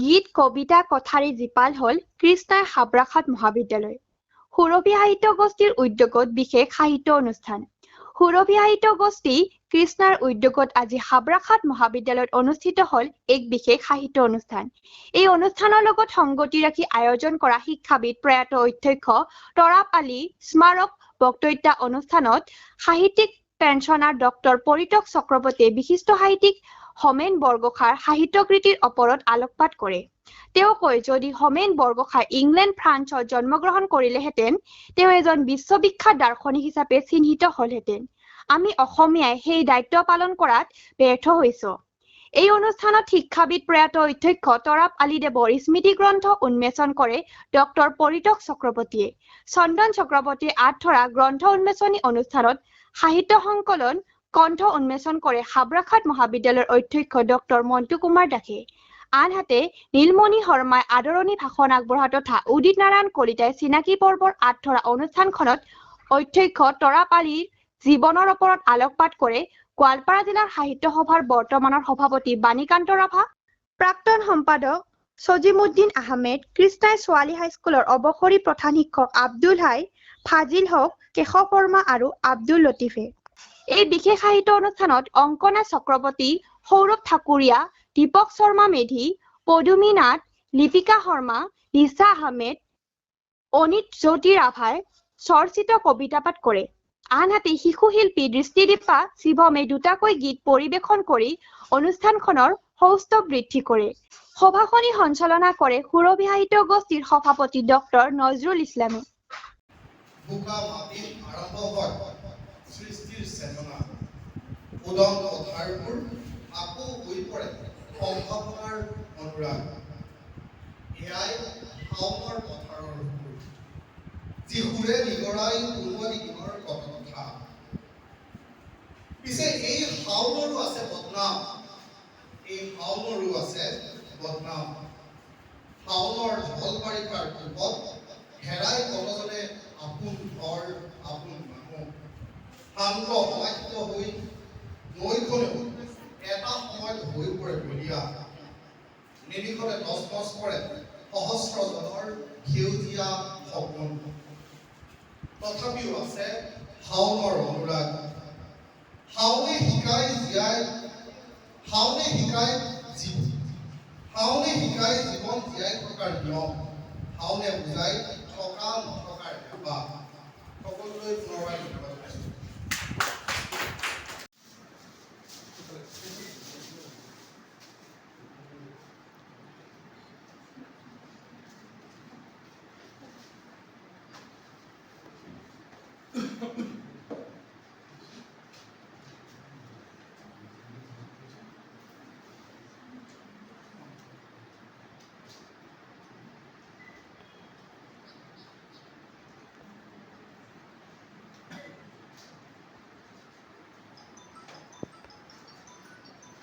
গীত কবিতা কথাৰে জীপাল হ'ল কৃষ্ণাই হাবৰাখাত মহাবিদ্যালয়। সুৰভি সাহিত্য গোষ্ঠীৰ উদ্যোগত বিশেষ সাহিত্য অনুষ্ঠান। সুৰভি সাহিত্য গোষ্ঠী কৃষ্ণাৰ উদ্যোগত আজি হাবৰাখাত মহাবিদ্যালয়ত অনুষ্ঠিত হ'ল এক বিশেষ সাহিত্য অনুষ্ঠান। এই অনুষ্ঠানৰ লগত সংগতি ৰাখি আয়োজন কৰা শিক্ষাবিদ প্ৰয়াত অধ্যক্ষ তৰাপ আলী স্মাৰক বক্তৃতা অনুষ্ঠানত সাহিত্যিক পেঞ্চনাৰ ডক্টৰ পৰিতক চক্ৰৱৰ্তীয়ে বিশিষ্ট সাহিত্যিক হোমেন বৰগোহাঁইৰ সাহিত্যকৃতিৰ ওপৰত আলোকপাত কৰে। তেওঁ কয় যদি হোমেন বৰগোহাঁই ইংলেণ্ড ফ্ৰান্সত জন্মগ্ৰহণ কৰিলেহেঁতেন তেওঁ এজন বিশ্ববিখ্যাত দাৰ্শনিক হিচাপে চিহ্নিত হলহেঁতেন। আমি অসমীয়াই সেই দায়িত্ব পালন কৰাত ব্যৰ্থ হৈছো। এই অনুষ্ঠানত শিক্ষাবিদ প্ৰয়াত অধ্যক্ষ তৰাপ আলী দেৱৰ স্মৃতি গ্ৰন্থ উন্মোচন কৰে ডক্টৰ পৰিতক চক্ৰৱৰ্তীয়ে। চন্দন চক্ৰৱৰ্তীয়ে আঁত ধৰা গ্ৰন্থ উন্মোচনী অনুষ্ঠানত সাহিত্য সংকলন কণ্ঠ উন্মোচন কৰে হাবৰাখাত মহাবিদ্যালয়ৰ অধ্যক্ষ ডক্টৰ মন্টু কুমাৰ দাসে। আনহাতে নীলমণি শৰ্মাই আদৰণি ভাষণ আগবঢ়া তথা উদিত নাৰায়ণ কলিতাই চিনাকি পৰ্বৰ আঁত ধৰা অনুষ্ঠানখনত অধ্যক্ষ তৰাপ আলীৰ জীৱনৰ ওপৰত আলোকপাত কৰে গোৱালপাৰা জিলাৰ সাহিত্য সভাৰ বৰ্তমানৰ সভাপতি বাণীকান্ত ৰাভা। প্ৰাক্তন সম্পাদক সজিমুদ্দিন আহমেদ কৃষ্ণাই ছোৱালী হাইস্কুলৰ অৱসৰী প্ৰধান শিক্ষক আব্দুল হাই ফাজিল হক কেশৱ শৰ্মা আৰু আব্দুল লতিফে। এই বিশেষ সাহিত্য অনুষ্ঠানত অংকনা চক্ৰৱৰ্তী সৌৰভ ঠাকুৰীয়া দীপক শৰ্মা মেধি পদুমী নাথ লিপিকা শৰ্মা নিচা আহমেদ অনিত জ্যোতি ৰাভাই চৰ্চিত কবিতা পাঠ কৰে। আনহাতে শিশু শিল্পী দৃষ্টিদীপা শিৱমে দুটাকৈ গীত পৰিৱেশন কৰি অনুষ্ঠানখনৰ সৌষ্ঠৱ বৃদ্ধি কৰে। সভাখনি সঞ্চালনা কৰে সুৰভি সাহিত্য গোষ্ঠীৰ সভাপতি ডক্টৰ নজৰুল ইছলামে। চেতনা। উদং পথাৰবোৰ আকৌ হৈ পৰে সম্ভাৱনাৰ অনুৰাগ। এয়াই শাওনৰ পথাৰৰ সুৰ। যি সুৰে নিগৰাই কোনোৱা দিনৰ কথা পিছে এই শাওনৰো আছে বদনাম। এই শাওনৰো আছে বদনাম। শাওনৰ ঢল বাৰিষাৰ কোপত হেৰাই কলজনে আপোন ঘৰ আপোন শান্ত সমাধ্য হৈ নৈখনেও এটা সময়ত হৈ পৰে বলিয়া নিৰিখনে নচ কৰে সহস্ৰজনৰ সেউজীয়া সপোন তথাপিও আছে শাওনৰ অনুৰাগ। শাওনে শিকাই জীয়াই শাওনে শিকাই শাওনে শিকাই জীৱন জীয়াই থকাৰ নিয়ম। শাওনে বুজাই থকা নথকাৰ হেঁপাহ সকলোলৈ পুনৰবাৰ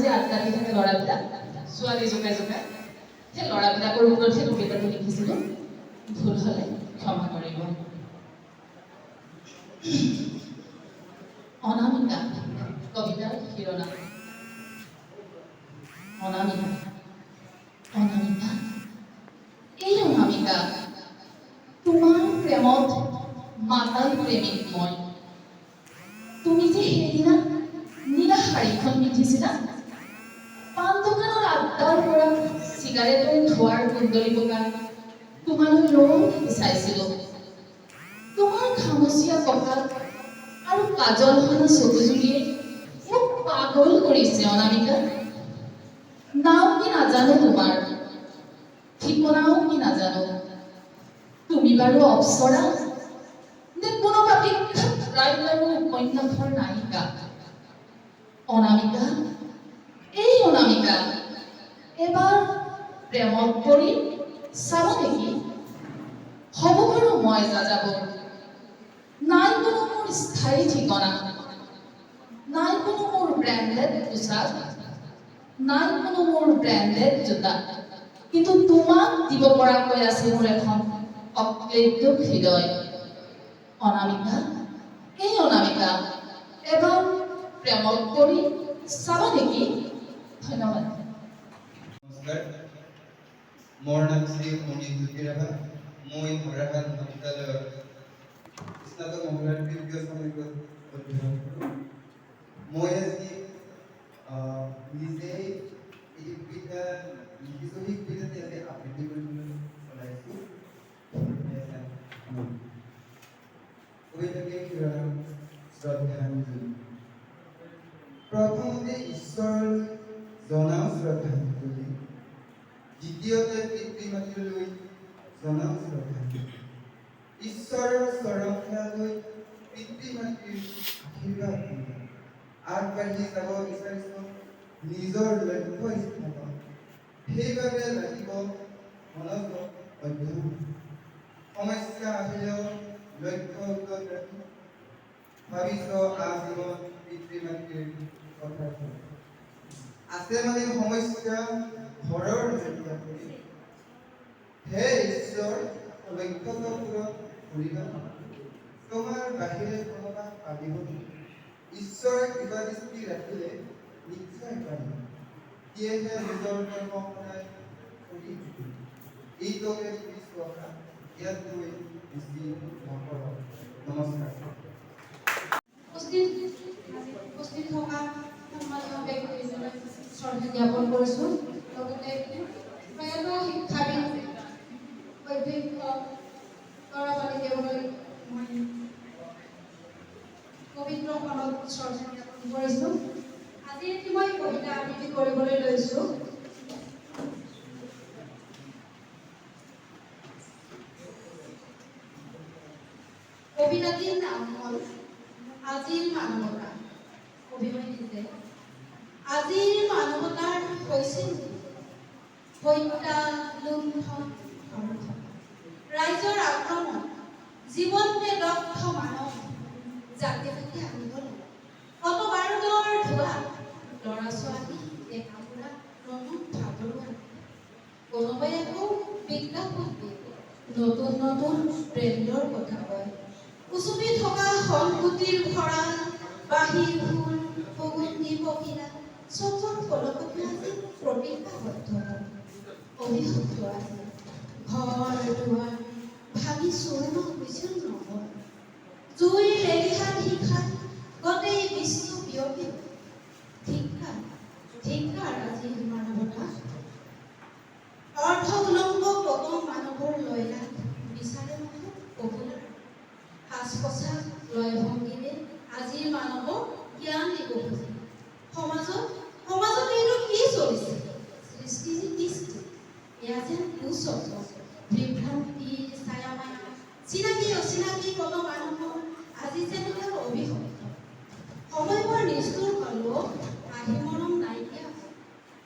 যে থাকে ছোৱালী সেই ক্ষমা কৰিব অনামিকা কবিতাৰ শিৰোনাম অনামিকা অনামিকা এই অনামিকা তোমাৰ প্ৰেমত মাতাল প্ৰেমিক মই তুমি যে সেইদিনা নীলা শাড়ীখন পিন্ধিছিলা পাণ দোকানৰ আড্ডাৰ পৰা চিগাৰেটৰ ধোঁৱাৰ কুণ্ডলী পকাই তোমালৈ ৰৈ চাইছিলো তোমাৰ খামুচীয়া কঁকাল আৰু কাজল সনা চকুজুৰিয়ে মোক পাগল কৰিছে, অনামিকা। নাম কি নাজানো তোমাৰ। ঠিকনাও কি নাজানো। তুমি বাৰু অপ্সৰা? নে কোনোবা বিখ্যাত ৰাইটাৰৰ উপন্যাসৰ নায়িকা? অনামিকা, এই অনামিকা, এবাৰ প্ৰেমত পৰি চাব নেকি? মই যাযাব নাই কোনো মোৰ স্থায়ী ঠিকনা। নাই কোনো মোৰ ব্ৰেণ্ডেড পোচাক নাই কোনো মোৰ ব্ৰেণ্ডেড জোতা। কিন্তু তোমাক দিব পৰাকৈ আছে মোৰ এখন অক্লেদ্য হৃদয়। অনামিকা, এই অনামিকা, এবাৰ প্ৰেমত পৰি চাবা নেকি? ধন্যবাদ। মোৰ নাম শ্ৰী অনিল জ্যোতি muy probablemente আগবাঢ়ি যাব বিচাৰিছোঁ নিজৰ লক্ষ্য স্থানত সেইবাবে লাগিব মনোযোগ অধ্যয়ন সমস্যা আহিলেও লক্ষ্য উত্তৰ ৰাখি ভাবিছ আজীবন পিতৃ মাতৃৰ কথা। আছে মানে সমস্যা ঘৰৰ কৰি হে ঈশ্বৰ লক্ষ্যটো পূৰণ কৰিবা তোমাৰ বাহিৰে কোনোবা পাৰিব নেকি? ঈশ্বৰে কিবা দৃষ্টি ৰাখিলে নিশ্চয় পাৰিব নিজৰ কৰ্ম সদায় নকৰক। নমস্কাৰ। উপস্থিত থকা সন্মানীয় ব্যক্তিজনক জ্ঞাপন কৰিছোঁ। লগতে প্ৰয়াত শিক্ষাবিদ মই পবিত্ৰ মনত শ্ৰদ্ধা জ্ঞাপন কৰিছোঁ। আজি এটি মই কবিতা আবৃত্তি কৰিবলৈ লৈছোঁ। কবিতাটিৰ নাম হ'ল, আজিৰ মানৱতা। দিছে আজিৰ মানৱতাৰ হৈছিল হত্যা, লুণ্ঠন নতুন নতুন ব্ৰেণ্ডৰ কথা কয় উচুপি থকা সংকুতিৰ ভঁৰাল বাঁহীৰ ফুল সুগন্ধি পখিলা চবৰ ফলকতে। অভিশপ্ত আজি ঘৰ দুৱাৰ হৈছিল জুইৰ গোটেই বিয়পি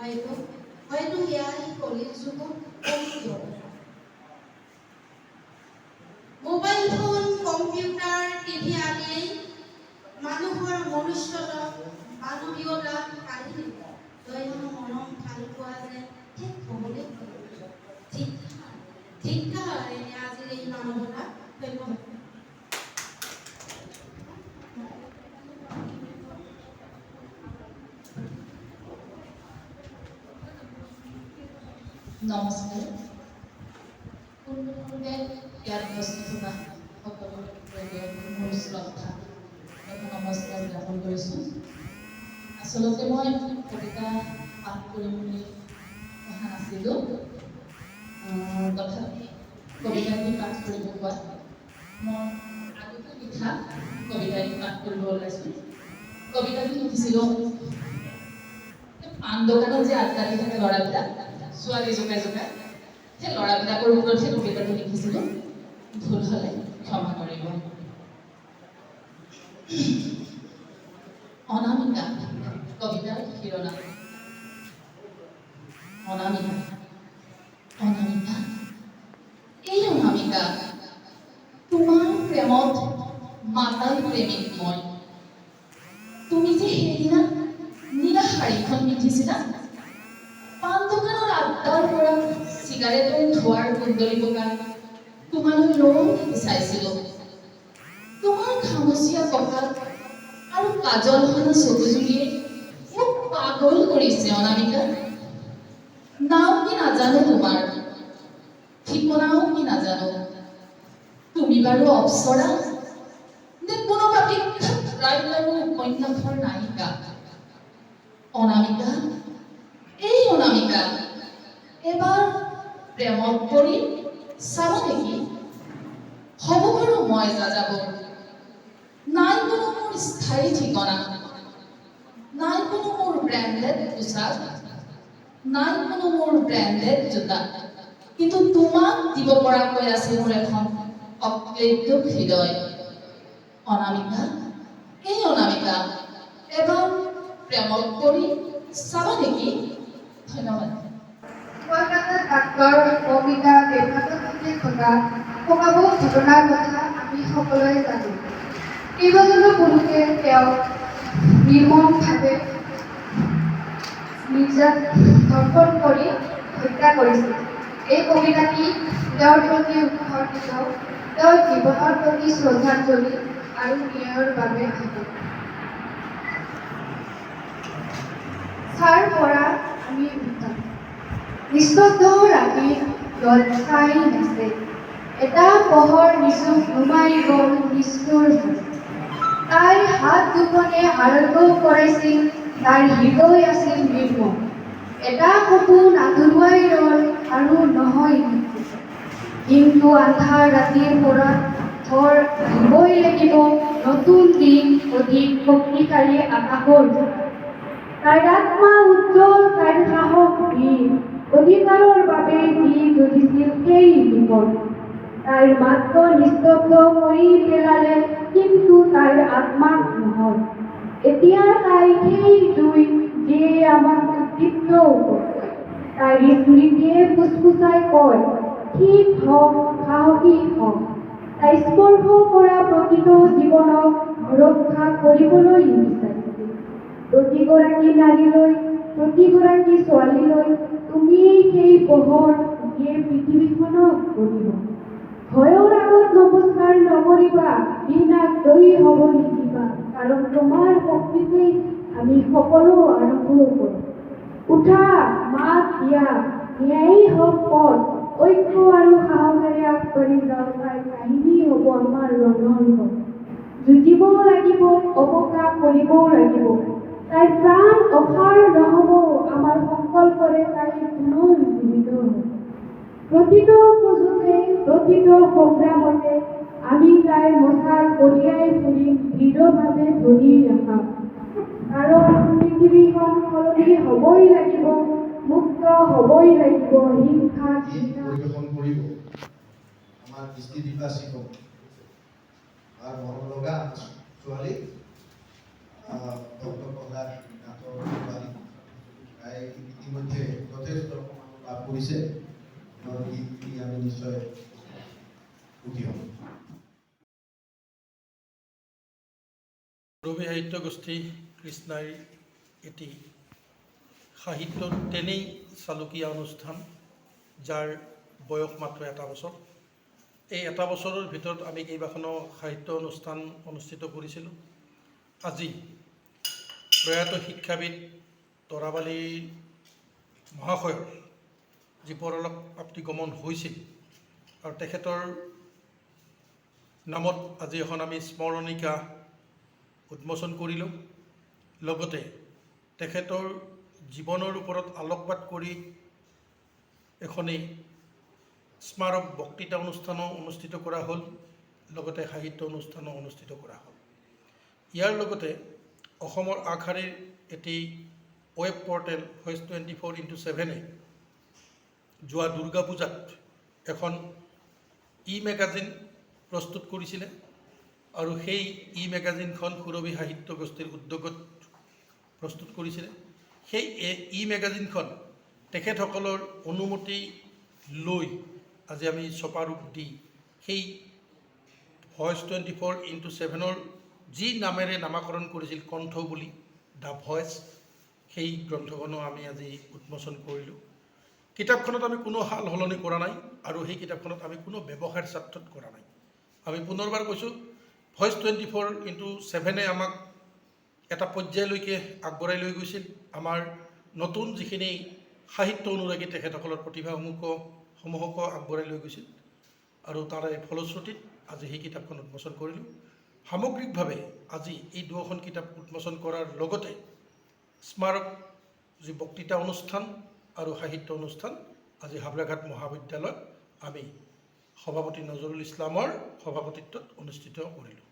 হয়তো সেয়াই কলিৰ যুগত অনুযোগ মোবাইল ফোন কম্পিউটাৰ টিভি আদিয়েই মানুহৰ মনুষ্যতা মানৱীয়তা কাঢ়ি দয়ালু মৰম ভালো পোৱা যেন শেষ হ'বলৈ ধিক্কাৰ এনে আজিৰ এই মানৱতা ধন্যবাদ নমস্কাৰ পোনপ্ৰথমে ইয়াত উপস্থিত থকা সকলো লোককে মোৰ নমস্কাৰ জ্ঞাপন কৰিছোঁ আচলতে মই কবিতা পাঠ কৰিম বুলি অহা নাছিলোঁ তথাপি কবিতাটি পাঠ কৰিব কোৱা। মই আগতে লিখা কবিতাটি পাঠ কৰিব ওলাইছোঁ। কবিতাটি লিখিছিলোঁ পাণ দোকানত যে আড্ডাদি থাকে ল'ৰাবিলাক ছোৱালী জোকাই জোকাই সেই ল'ৰাবিলাকৰ ওপৰতহে কবিতাটো লিখিছিলোঁ। ভুল হ'লে ক্ষমা কৰিব। অনামিকা, কবিতাৰ শিৰোনাম। অনামিকা অনামিকা, এই অনামিকা, তোমাৰ প্ৰেমত মাতাল প্ৰেমিক মই। তুমি যে সেইদিনা নীলা শাড়ীখন পিন্ধিছিলা দোকানৰ পৰা চিগাৰেটৰ ধোঁৱাৰ কুণ্ডলী পকাই তোমালৈ ৰং বিচাৰিছিলো। তোমাৰ খামুচীয়া কপাল আৰু কাজল সনা চকুজুৰিয়ে মোক পাগল কৰিছে, অনামিকা। নাম কি নাজানো তোমাৰ। ঠিকনাও কি নাজানো। তুমি বাৰু অপ্সৰা? নে কোনোবা বিখ্যাত ৰাইড আৰু উপন্যাসৰ নায়িকা? অনামিকা? এই অনামিকা। এবাৰ প্ৰেমত পৰি চাব নেকি হ'ব বাৰু মই যাযাব নাই কোনো মোৰ স্থায়ী ঠিকনা। নাই কোনো মোৰ ব্ৰেণ্ডেড পোচাক নাই কোনো মোৰ ব্ৰেণ্ডেড জোতা। কিন্তু তোমাক দিব পৰাকৈ আছে মোৰ এখন অক্লেদ্য হৃদয়। অনামিকা, এই অনামিকা, এবাৰ প্ৰেমত পৰি চাব নেকি ধন্যবাদ। কলকাতাৰ ডাক্তৰ কবিতা দেৱনাথৰ সৈতে ঘটা শোকাবহ ঘটনাৰ কথা আমি সকলোৱে জানো কেইবাজনো পুৰুষে তেওঁক নিৰ্মমভাৱে নিৰ্যাত ধৰ্ষণ কৰি হত্যা কৰিছিল এই কবিতাটি তেওঁৰ প্ৰতি উৎসৰ্গিত তেওঁৰ জীৱনৰ প্ৰতি শ্ৰদ্ধাঞ্জলি আৰু ন্যায়ৰ বাবে হ'ব ছাৰ পৰা আমি নিস্তব্ধ ৰাতিৰ ৰদ চাই নাচে এটা পোহৰ নিচুক নুমাই গ'ল নিষ্ঠুৰ। তাইৰ হাত দুখনে আৰম্ভ কৰাইছিল তাইৰ হৃদয় আছিল নিৰ্মল এটা সপোন আধৰুৱাই ৰল আৰু নহয়। কিন্তু আন্ধাৰ ৰাতিৰ পৰা ধৰ আহিবই লাগিব নতুন দিন অধিক শক্তিশালী আকাশৰ। তাইৰ আত্মা উজ্জ্বল তাইৰ সাহস বীৰ অধিকাৰৰ বাবে যি যুঁজিছিল সেই বিপদ তাইৰ মাত্ৰ নিস্তব্ধ কৰি পেলালে কিন্তু তাইৰ আত্মাক নহয় এতিয়া তাই সেই জুই যিয়ে আমাক কৰে। তাইৰ স্মৃতিয়ে ফুচফুচাই কয় ঠিক হওক সাহসী হওক। তাই স্পৰ্শ কৰা প্ৰতিটো জীৱনক সুৰক্ষা কৰিবলৈ বিচাৰিছিল প্ৰতিগৰাকী নাৰীলৈ প্ৰতিগৰাকী ছোৱালীলৈ তুমিয়েই সেই পোহৰ যিয়ে পৃথিৱীখনক কৰিব ভয়ৰ আগত নমস্কাৰ নকৰিবা ঘৃণাক জয়ী হ'ব নিদিবা কাৰণ তোমাৰ শক্তিতেই আমি সকলো আৰম্ভ কৰোঁ উঠা মাত দিয়া ন্যায়ী হওক পথ ঐক্য আৰু সাহসেৰে আগবাঢ়ি যাওঁ তাৰ কাহিনী হ'ব আমাৰ ৰণৰংগ যুঁজিবও লাগিব অৱকাশ কৰিবও লাগিব। তাইৰ প্ৰাণ অসাৰ নহ'ব আমাৰ সংকল্পৰে তাই পুনৰ জীৱিত হ'ব। প্ৰতিটো সুযোগে প্ৰতিটো সংগ্ৰামতে আমি তাইৰ মচাল কঢ়িয়াই ফুৰিম দৃঢ়ভাৱে ধৰি ৰাখাম। কাৰণ পৃথিৱীখন সলনি হ'বই লাগিব মুক্ত হ'বই লাগিব হিংসা আমাৰ দৃষ্টিদীপা শিকক আৰু মৰম লগা ছোৱালী ভক্ত প্ৰহ্লাদ নাথৰ ইতিমধ্যে যথেষ্ট লাভ কৰিছে আমি নিশ্চয় সুখী হ'ম। ৰবি সাহিত্য গোষ্ঠী কৃষ্ণাই এটি সাহিত্যৰ তেনেই চালুকীয়া অনুষ্ঠান, যাৰ বয়স মাত্ৰ এটা বছৰ। এই এটা বছৰৰ ভিতৰত আমি কেইবাখনো সাহিত্য অনুষ্ঠান অনুষ্ঠিত কৰিছিলোঁ। আজি প্ৰয়াত শিক্ষাবিদ তৰাবালী মহাশয়ৰ যি পৰলোক প্ৰাপ্তি গমন হৈছিল আৰু তেখেতৰ নামত আজি এখন আমি স্মৰণিকা উন্মোচন কৰিলোঁ। লগতে তেখেতৰ জীৱনৰ ওপৰত আলোকপাত কৰি এখনি স্মাৰক বক্তৃতা অনুষ্ঠানো অনুষ্ঠিত কৰা হ'ল, লগতে সাহিত্য অনুষ্ঠানো অনুষ্ঠিত কৰা হ'ল। ইয়াৰ লগতে অসমৰ আগশাৰীৰ এটি web portal voice twenty four into ছেভেনে যোৱা দুৰ্গা পূজাত এখন ই মেগাজিন প্ৰস্তুত কৰিছিলে আৰু সেই ই মেগাজিনখন সুৰভি সাহিত্য গোষ্ঠীৰ উদ্যোগত প্ৰস্তুত কৰিছিলে। সেই ই মেগাজিনখন তেখেতসকলৰ অনুমতি লৈ আজি আমি ছপাৰূপ দি সেই ভইচ টুৱেণ্টি ফ'ৰ ইণ্টু ছেভেনৰ যি নামেৰে নামাকৰণ কৰিছিল কণ্ঠ বুলি, দ্য ভইচ, সেই গ্ৰন্থখনো আমি আজি উন্মোচন কৰিলোঁ। কিতাপখনত আমি কোনো সাল সলনি কৰা নাই আৰু সেই কিতাপখনত আমি কোনো ব্যৱসায়ৰ স্বাৰ্থত কৰা নাই। আমি পুনৰবাৰ কৈছোঁ, ভইচ টুৱেণ্টি ফ'ৰ ইণ্টু ছেভেনে আমাক এটা পৰ্যায়লৈকে আগবঢ়াই লৈ গৈছিল। আমাৰ নতুন যিখিনি সাহিত্য অনুৰাগী তেখেতসকলৰ প্ৰতিভাসমূহকো সমূহকো আগবঢ়াই লৈ গৈছিল। আৰু তাৰে ফলশ্ৰুতিত আজি সেই কিতাপখন উন্মোচন কৰিলোঁ। সামগ্ৰিকভাৱে আজি এই দুয়োখন কিতাপ উন্মোচন কৰাৰ লগতে স্মাৰক, যি বক্তৃতা অনুষ্ঠান আৰু সাহিত্য অনুষ্ঠান, আজি হাবলাঘাট মহাবিদ্যালয়ত আমি সভাপতি নজৰুল ইছলামৰ সভাপতিত্বত অনুষ্ঠিত কৰিলোঁ।